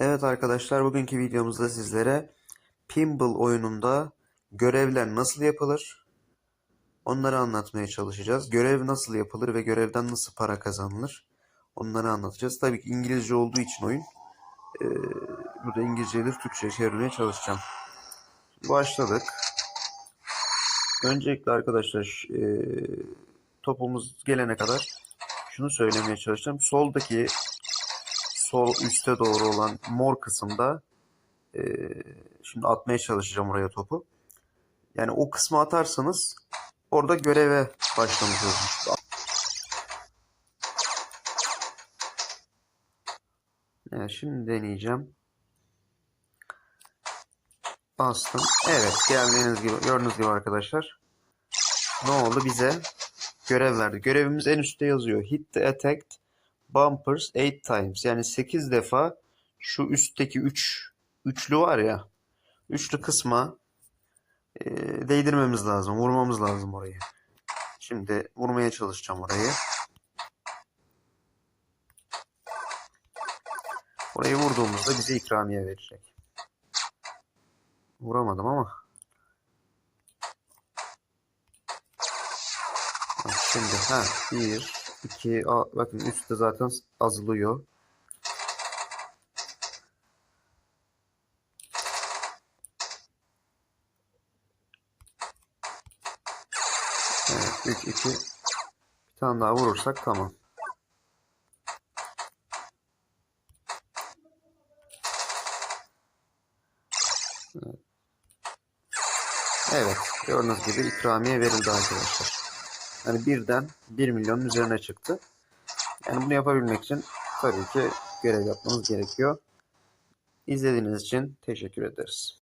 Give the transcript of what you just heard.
Evet arkadaşlar bugünkü videomuzda sizlere Pinball oyununda görevler nasıl yapılır onları anlatmaya çalışacağız. Görev nasıl yapılır ve görevden nasıl para kazanılır onları anlatacağız. Tabii ki İngilizce olduğu için oyun eee, burada İngilizceleri Türkçe çevirmeye çalışacağım. Başladık. Öncelikle arkadaşlar eee, topumuz gelene kadar şunu söylemeye çalışacağım. Soldaki sol üste doğru olan mor kısımda e, şimdi atmaya çalışacağım oraya topu. Yani o kısmı atarsanız orada göreve başlamış olursunuz. Evet, şimdi deneyeceğim. Bastım. Evet geldiğiniz gibi gördüğünüz gibi arkadaşlar. Ne oldu bize? Görev verdi. Görevimiz en üstte yazıyor. Hit the attacked bumpers 8 times. Yani 8 defa şu üstteki 3 üçlü var ya. Üçlü kısma e, değdirmemiz lazım. Vurmamız lazım orayı. Şimdi vurmaya çalışacağım orayı. Orayı vurduğumuzda bize ikramiye verecek. Vuramadım ama. Şimdi ha 1 2 bakın üstte zaten azalıyor. Evet 3 2 bir tane daha vurursak tamam. Evet gördüğünüz gibi ikramiye verildi arkadaşlar. Yani birden 1 milyonun üzerine çıktı. Yani bunu yapabilmek için tabii ki görev yapmanız gerekiyor. İzlediğiniz için teşekkür ederiz.